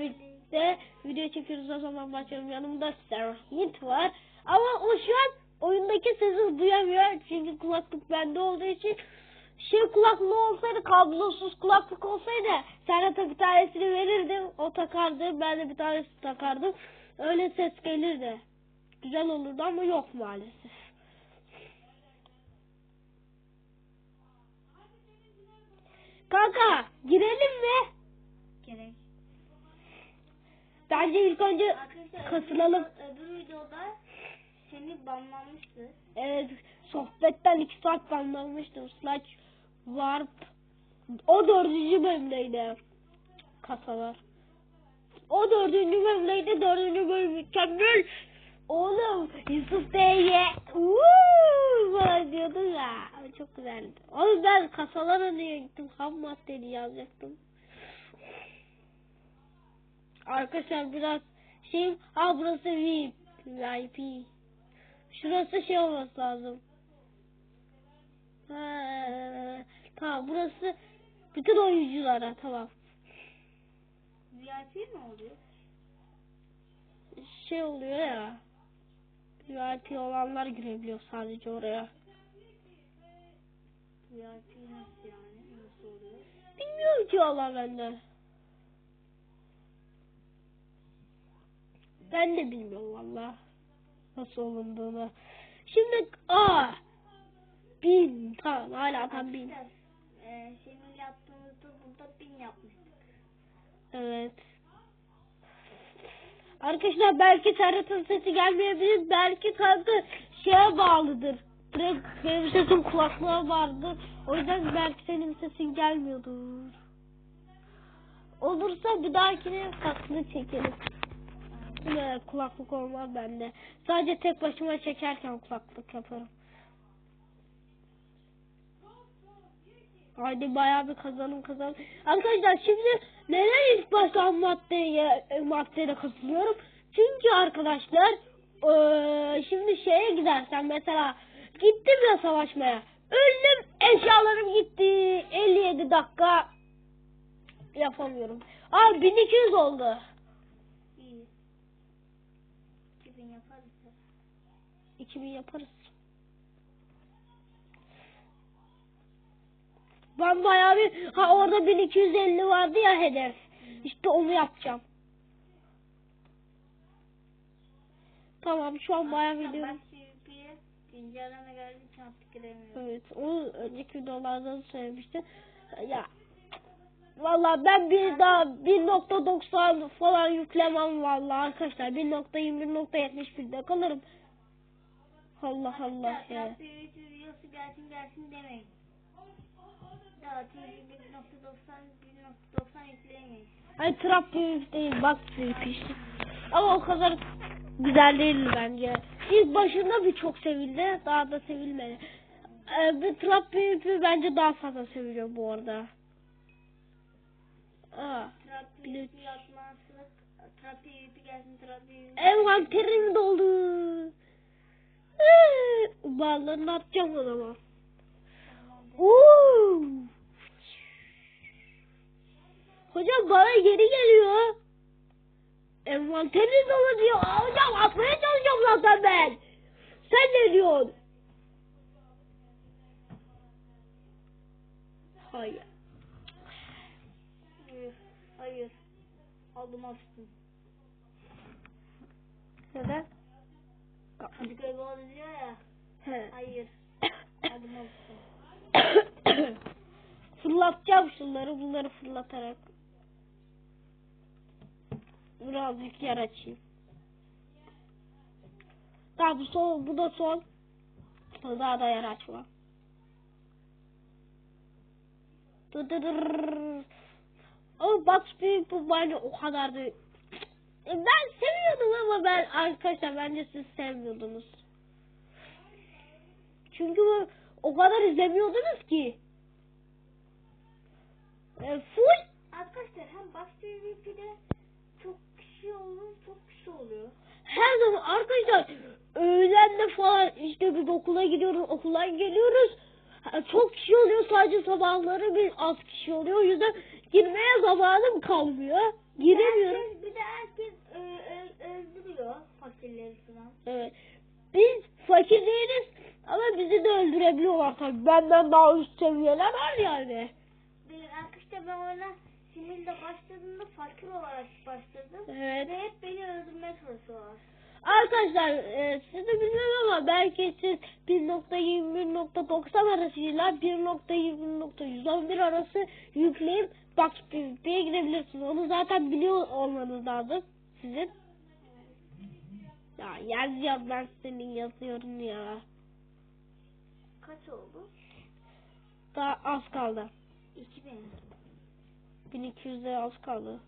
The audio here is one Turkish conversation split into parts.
Birlikte video çekiyoruz o zaman başlayalım. Yanımda Serhit var. Ama o şu an oyundaki sesi duyamıyor. Çünkü kulaklık bende olduğu için şey kulaklığı olsaydı kablosuz kulaklık olsaydı Serhat'a bir tanesini verirdim. O takardı. Ben de bir tanesini takardım. Öyle ses gelirdi. Güzel olurdu ama yok maalesef. Kanka girelim mi? Gerek. Bence ilk önce Arkadaşlar kasılalım. öbür, öbür videoda seni banlanmıştı. Evet sohbetten iki saat banlanmıştım. Slash Warp. O dördüncü bölümdeydi. Kasalar. O dördüncü bölümdeydi. Dördüncü bölüm mükemmel. Oğlum Yusuf uuu falan diyordun ya. Çok güzeldi. Oğlum ben kasalara niye gittim? Ham maddeni yazacaktım. Arkadaşlar biraz şey ha burası VIP. VIP. Şurası şey olması lazım. Ha, tamam burası bütün oyunculara tamam. VIP mi oluyor? Şey oluyor ya. VIP olanlar girebiliyor sadece oraya. VIP nasıl yani? Nasıl oluyor? Bilmiyorum ki valla ben de. Ben de bilmiyorum valla. Nasıl olunduğunu. Şimdi aa bin tamam hala tam bin. Arkadaşlar e, senin yaptığımızda burada bin yapmıştık. Evet. Arkadaşlar belki Serhat'ın sesi gelmeyebilir. Belki kanka şeye bağlıdır. Direkt benim sesim kulaklığa bağlıdır. O yüzden belki senin sesin gelmiyordur. Olursa bir dahakine farklı çekelim. Yine kulaklık olmaz bende. Sadece tek başıma çekerken kulaklık yaparım. Haydi bayağı bir kazanım kazanım. Arkadaşlar şimdi neden ilk başta maddeye maddeye katılıyorum? Çünkü arkadaşlar eee, şimdi şeye gidersen mesela gittim ya savaşmaya. Öldüm eşyalarım gitti. 57 dakika yapamıyorum. Abi 1200 oldu. İyi. 2000 yaparız. ya. 2000 yaparız. Ben bayağı bir ha orada 1250 vardı ya hedef. İşte onu yapacağım. Tamam şu an bayağı güncelleme geldi artık giremiyorum. Evet onu önceki videolarda da söylemiştim. Ya Valla ben bir daha 1.90 falan yüklemem valla arkadaşlar. 1.21.71'de kalırım. Allah Allah Arkadaşlar, ya. PvP videosu gelsin gelsin demeyin. Daha TV 1.90 1.90 yükleyemeyiz. Ay trap büyük değil bak büyük işte. Ama o kadar güzel değil bence. İlk başında bir çok sevildi daha da sevilmedi. Ee, bir trap büyük bence daha fazla seviliyor bu arada. Aa, Trap. PvP yapmazsak Trap PvP gelsin Trap PvP. envanterim doldu. Ee, Bağlarını atacağım o zaman. Oo. Hocam bana geri geliyor. Envanterin dolu diyor. Hocam atmaya çalışıyorum zaten ben. Sen ne diyorsun? Hayır. Hayır. Hayır. Aldım astım. Neden? Hadi gol diyor ya. He. Hayır. Astım. Fırlatacağım şunları bunları fırlatarak. Birazcık yer açayım. Tamam bu son, bu da son. Daha da yer açma. Ama Bugs bu bence o kadar da... E, Ben seviyordum ama ben arkadaşlar bence siz sevmiyordunuz. Çünkü o kadar izlemiyordunuz ki. E, full Arkadaşlar hem Box PvP'de çok kişi oluyor, çok kişi oluyor. her zaman arkadaşlar öğlende falan işte biz okula gidiyoruz okuldan geliyoruz. Çok kişi oluyor sadece sabahları bir az kişi oluyor. O yüzden girmeye zamanım kalmıyor. Giremiyorum. Herkes, bir de herkes ö, ö, öldürüyor fakirleri falan. Evet. Biz fakir değiliz ama bizi de öldürebiliyorlar tabii. Benden daha üst seviyeler var yani. Benim arkadaşlar ben oyuna sinirle başladığımda fakir olarak başladım. Evet. Ve hep beni öldürmeye çalışıyorlar. Arkadaşlar e, siz de bilmiyorum ama belki siz 1.21.90 arasıyla 1.20.111 arası yükleyip bak PvP'ye girebilirsiniz. Onu zaten biliyor olmanız lazım sizin. Ya yaz yaz ben senin yazıyorum ya. Kaç oldu? Daha az kaldı. 2000. 1200'e az kaldı.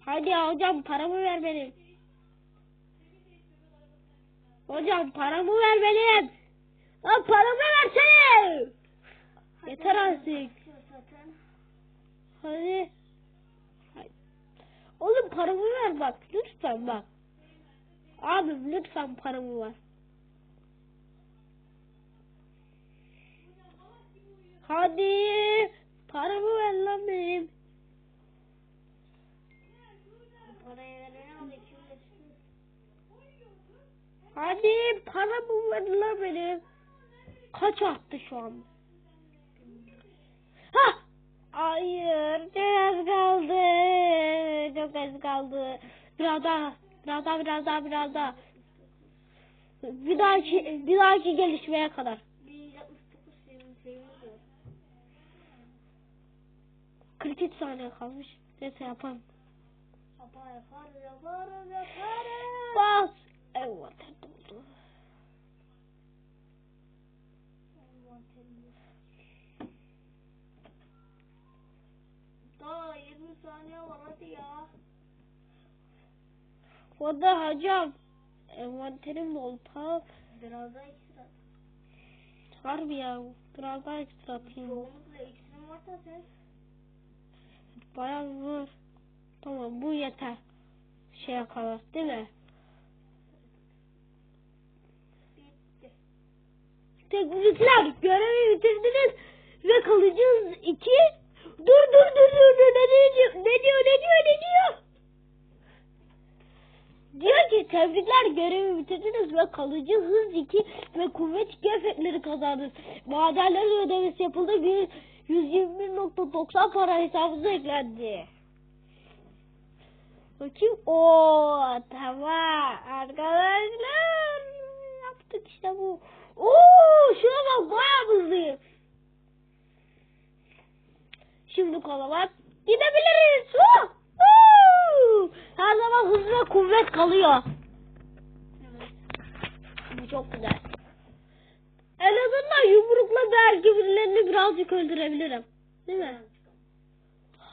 Hadi ya hocam paramı ver benim. Hocam paramı ver benim. Lan paramı versene. Yeter artık. Hadi. Hadi. Oğlum paramı ver bak. Lütfen bak. Abim lütfen paramı ver. Hadi. Paramı ver lan benim. Bu parayı verene al 200 Hadi paramı ver lan benim. Kaç attı şu an? Ha! Hayır. Çok az kaldı. Çok az kaldı. Biraz daha. Biraz daha biraz daha biraz daha. Bir dahaki, bir dahaki gelişmeye kadar. 43 saniye kalmış. Neyse yapalım. Yapar yapar yaparız yaparız. Bas. Evet. oldu. Daha 20 saniye var hadi ya. Da hocam. Envanterim dolu. Ta Biraz daha ekstra. harbi ya. Biraz daha ekstra atayım. Çoğunlukla ekstrim var zaten. Bayağı var. Tamam bu yeter. Şeye kadar değil mi? Bitti. Tebrikler. Görevi bitirdiniz. Ve kalıcı hız 2. Dur dur dur dur dur. Ne diyor? Ne diyor? Ne diyor? Ne diyor? Diyor ki tebrikler görevi bitirdiniz ve kalıcı hız 2 ve kuvvet 2 efektleri kazandınız. Madenlerin ödemesi yapıldı. Bir 121.90 para hesabınıza eklendi. Bakayım. Oo tamam arkadaşlar. Yaptık işte bu. Oo şuna bak bayağı hızlıyım. Şimdi kola gidebiliriz. Woo! Her zaman hız ve kuvvet kalıyor. Bu çok güzel. Yumrukla belki birilerini birazcık öldürebilirim. Değil mi?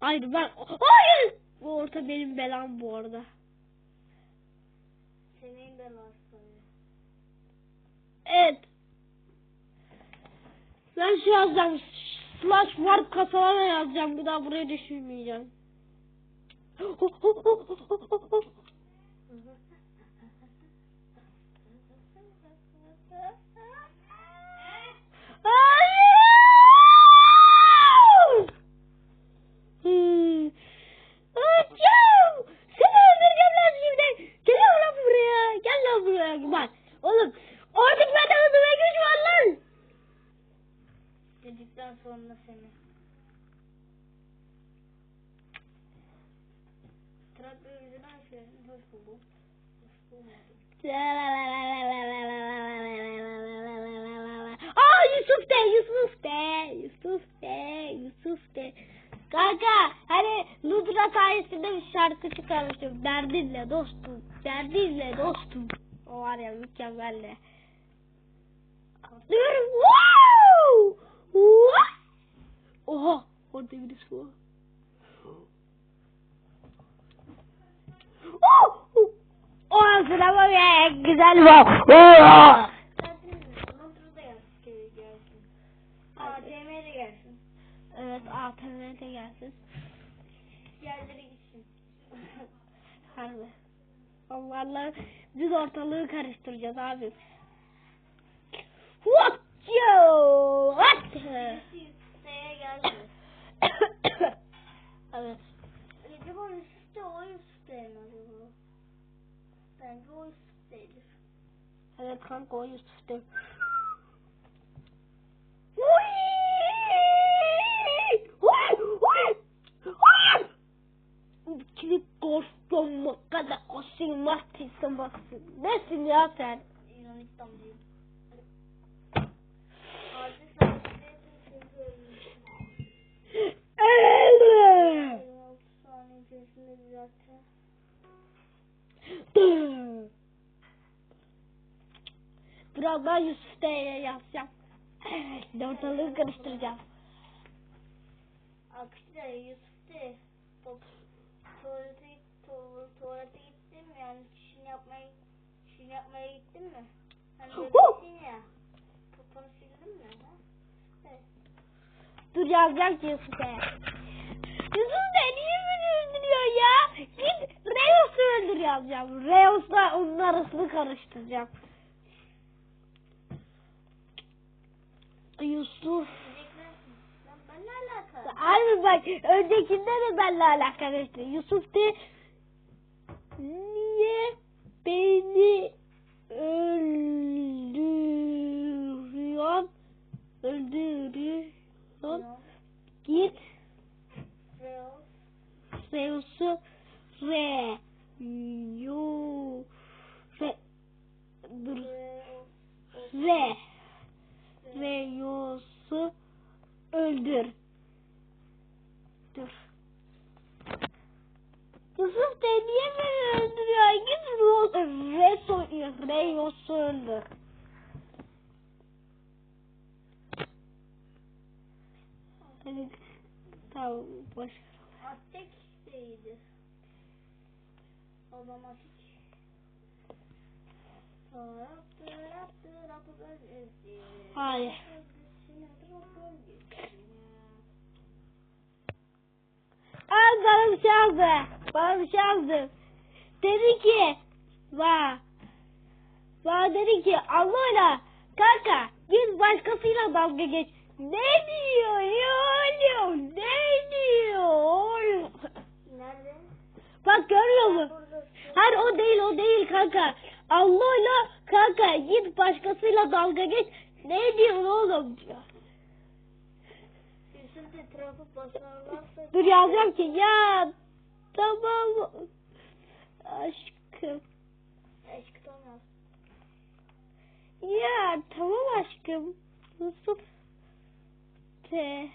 Hayır ben... Hayır! Bu orta benim belam bu arada. Senin tabii. Evet. Ben şu yazacağım. Slash warp kasalara yazacağım. Bir daha buraya düşürmeyeceğim. Derdinle dostum. O var ya mükemmel Atlıyorum. Wow! What? Oha. Orada birisi var. Oh! O sırama be. Güzel bu. Oh! Londra'da da gelsin. Evet ATM'de gelsin. Yerlere gitsin. Harbi. Vallahi biz ortalığı karıştıracağız abi. What you? What? evet. Acaba üstte o üstte mi acaba? Bence o üstteydi. Evet kanka o üstte. Kilit gol bu kadar koşun vaktiyse baksın. Nesin ya sen? İran İslamcıyım. Abi sen neredesin görmüşsün? 26 saniye içerisinde zaten. Birazdan Yusuf D'ye yazacağım. Evet, ortalığı karıştıracağım. Arkadaşlar Yusuf de Yazacağım ki Yusuf D'ye. Yusuf D niye beni öldürüyor ya? Git Reos'u öldür yazacağım. Reos'la onun arasını karıştıracağım. Yusuf. Abi bak öncekinde de benimle alakalıydı. Yusuf de niye beni öldürüyorsun? Öldürüyorsun. Yok. Git Real. Zeus'u re yu re dur Real. re Zeus'u öldür. Dur. Yusuf de niye beni öldürüyor? Git Ro- Reso, Reos'u öldür. Hadi tamam boş. ver. Aztek değildi. Otomatik. Tarap tarap tarap bölgesi. Hayır. Bölgesine tarap bölgesine. Aa bana bir şey yazdı. Bana bir şey yazdı. Dedi ki va va dedi ki Allah'la kanka git başkasıyla dalga geç. Ne diyor ya oğlum? Ne diyor oğlum? Nerede? Bak görüyor musun? Hayır o değil o değil kanka. Allah'la kanka git başkasıyla dalga geç. Ne diyor oğlum trafik basarlarsa. Dur yazacağım ki ya tamam aşkım. Aşktan yaz. Ya tamam aşkım. Yusuf de.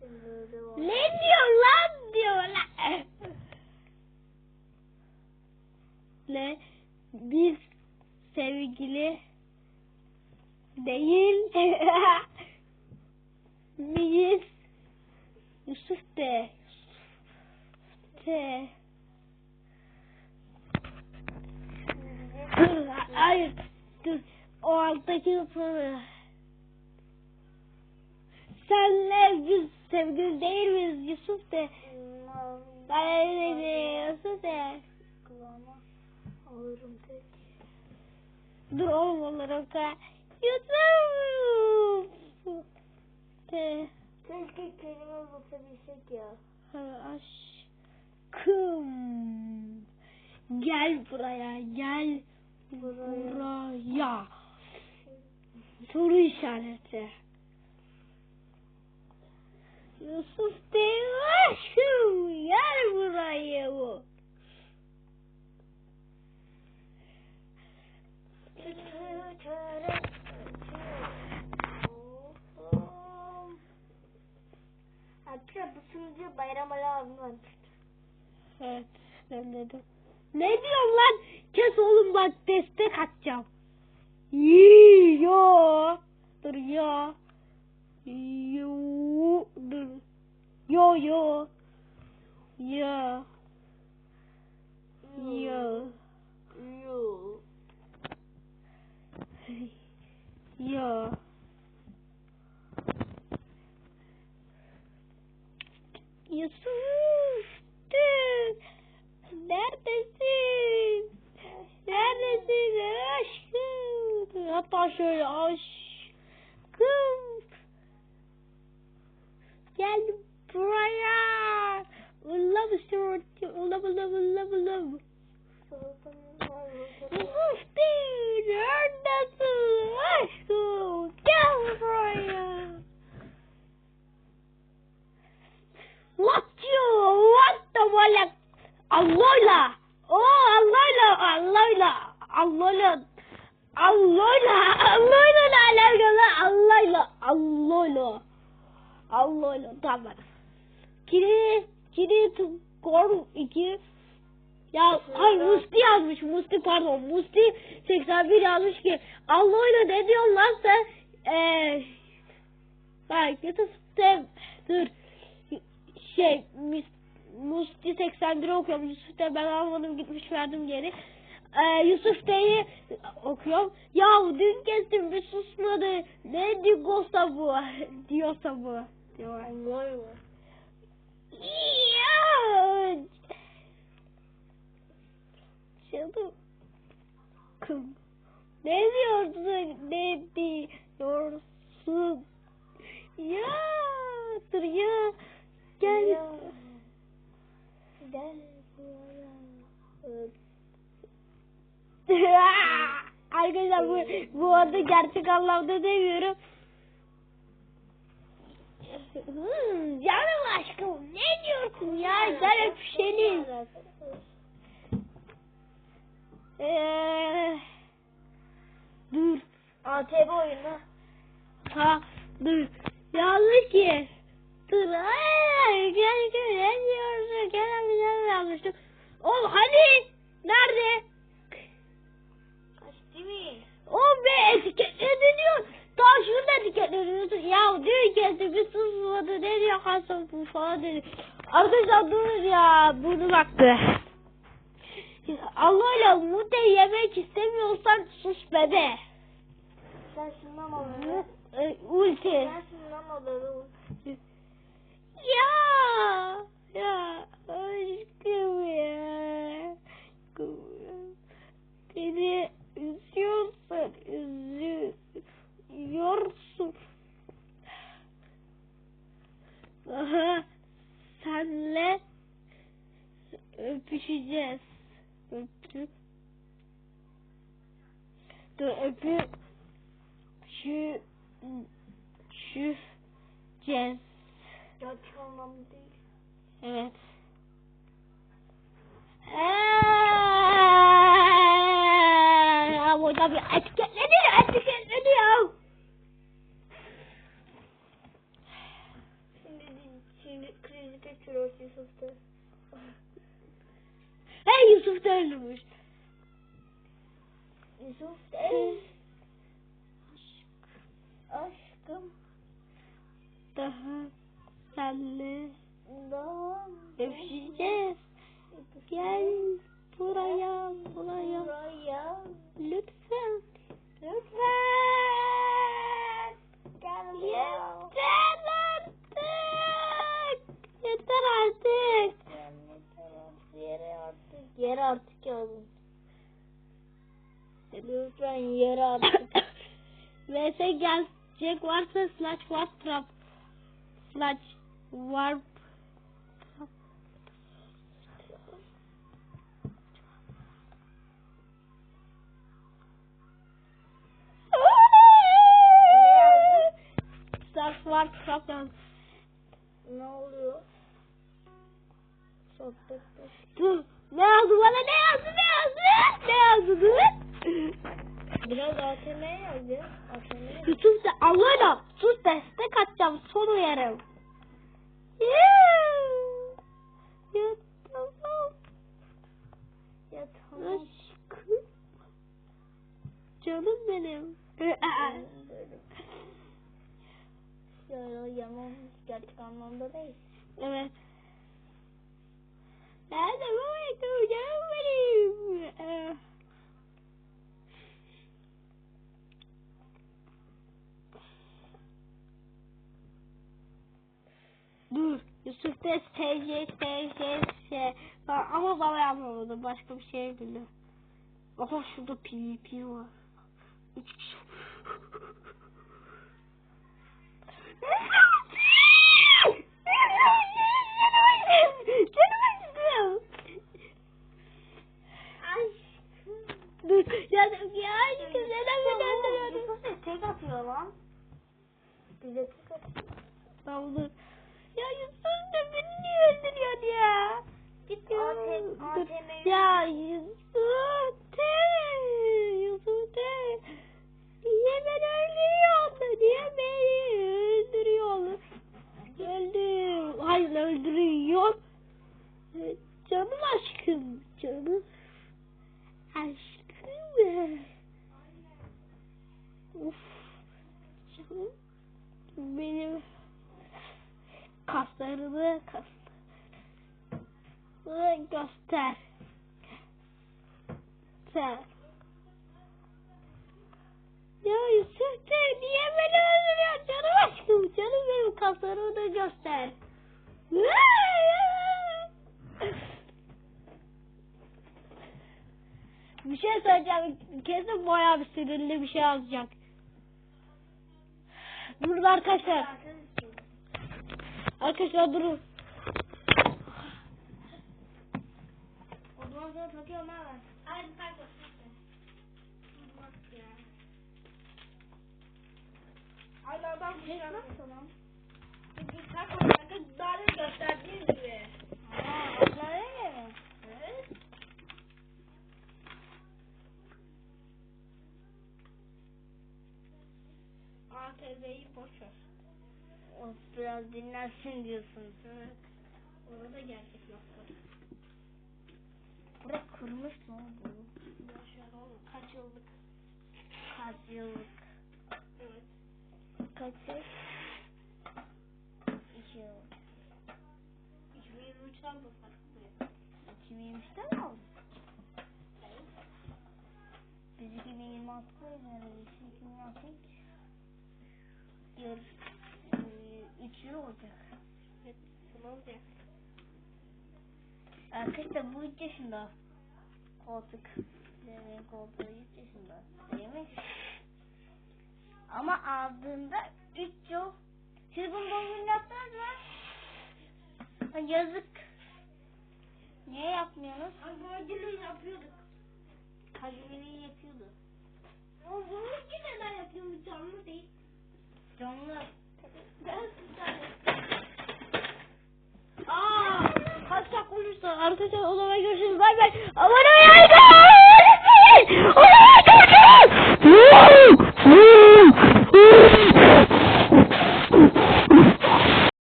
Şimdi öyle var. Ne diyor lan diyor lan. Ne? Biz sevgili değil miyiz? Yusuf de. Yusuf de. Dur, hayır. Dur. O alttaki soru. Senle biz sevgili değil miyiz Yusuf de? Ben öyle Yusuf de. Kulağıma alırım tek. Dur oğlum onları o kadar. Yusuf de. Keşke kelime bulabilsek ya. Aşkım. Gel buraya gel. Buraya. Soru işareti. Yusuf de aşkım gel buraya bu. Hatta bu sunucu bayram ala abim var. Evet ben dedim. Ne diyorsun lan? Kes oğlum bak destek atacağım. Yii, Yo. Dur yo. Yo. Dur. Yo yo. Yo. Yo. Yo. Yo. Yusuf. Neredesin? Neredesin aşkım? Hatta şöyle aşkım. Gel buraya. Love story. Musti 81 okuyorum. Yusuf'ta ben almadım gitmiş verdim geri. Ee, Yusuf D'yi okuyorum. Ya dün kestim bir susmadı. Ne diyorsa bu? diyorsa bu. Diyor. Ya. Canım. Kım. Ne diyorsun? Ne diyorsun? Ya. Dur ya. Gel. Ya. Gel buraya. Arkadaşlar bu, bu arada gerçek anlamda demiyorum. Hmm, canım aşkım ne diyorsun ya? Gel öpüşelim. Eee, dur. ATV oyunu. Ha dur. Yanlış ki. Dur. Ay, gel gel ne diyorsun? Gel bir şey yanlıştım. Oğlum hani? Nerede? Kaçtı mı? O be etiketledi diyor. Daha şurada etiketleniyorsun. Ya diyor ki bir susmadı. Ne diyor Hasan bu falan dedi. Arkadaşlar dur ya. Bunu baktı. Allah'la mute yemek istemiyorsan sus be de. Sen şundan alırım. E, Ulti. Sen şundan alırım. Ya. Ya. Aşkım ya. Beni üzüyorsun. Üzüyorsun. Aha. Senle öpüşeceğiz. Öpüp. Dur öpüp. Şu. Şu. Cez. Gerçek anlamda değil. Evet. Eee, burada bir etiketleniyor, etiketleniyor. Şimdi şimdi krizi Yusuf da ölmüş. Yusuf. Aşkım. Daha senle Daha. öpüşeceğiz. Gel buraya, buraya. Buraya. Lütfen. Lütfen. Gel buraya. Yeter artık. Yeter artık. Yere artık. Yere artık yazın. Lütfen yere artık. VS gelecek varsa slash warp trap. Slash warp. Slash warp trap ne oluyor? Sohbet. Dur. Ne yazdı bana ne yazdı ne yazdı? Ne yazdı? Biraz ATM yazdı. ATM. Yusuf Allah'la sus destek atacağım son uyarım. Ya tamam. Ya tamam. Aşkım. Canım benim. Ya yaman gerçek anlamda değil. evet. Nerede bu canım benim? Türkçe SC, SC, S falan. Ama bana yapmadı. Başka bir şey bile. Oha şurada PvP var. yani ya aşkım neden beni öldürüyorsun? Tek atıyor lan. Bize tek atıyor. Ya ya? Ya. ATM Ya Yusuf te. Yusuf te. Niye beni öldürüyorsun? Niye beni öldürüyorsun? Öldür. Hayır öldürüyor. Ee, Canım aşkım. Canım. Aşkım. Uf. Canım. Benim kaslarımı kas. Göster. Sen. Ya Yusuf de niye beni öldürüyorsun canım aşkım? Canım benim kaslarımı da göster. Bir şey söyleyeceğim. Kesin bayağı bir sinirli bir şey yazacak. Durun arkadaşlar. Arkadaşlar durun. Sana takıyorum ha ben. Hadi tak bak. Bak ya. Hala adam Ne nasıl lan? Bir tak kanka daha da gösterdiğim gibi. Aa? Evet. ATV'yi boş ver. O biraz dinlensin diyorsun. Evet. Orada gerçek laflar. Bırak kurmuş mu bu? Boş ver oğlum. Kaç yıllık? Kaç yıllık? Evet. Kaç yıl? İki yıl. 2023'ten bu farklı. 2023'te mi aldın? Biz 2026'dayız herhalde. 2026 Yarış. Ee, üç yıl olacak. Evet. Ne olacak? Arkadaşlar bu 3 yaşında. Koltuk. Demin koltuğu 3 yaşında. Değil mi? Ama aldığında 3 yıl. Siz bunu doğum günü yaptınız mı? Ha, yazık. Niye yapmıyorsunuz? Ama ödülü yapıyorduk. Hacimini yapıyordu. Ama bunu ki neden yapıyoruz canlı değil. Canlı. Ben Aa, kaç Hashtag olursa arkadaşlar o zaman görüşürüz. Bay bay. Abone olmayı unutmayın. Abone olmayı unutmayın.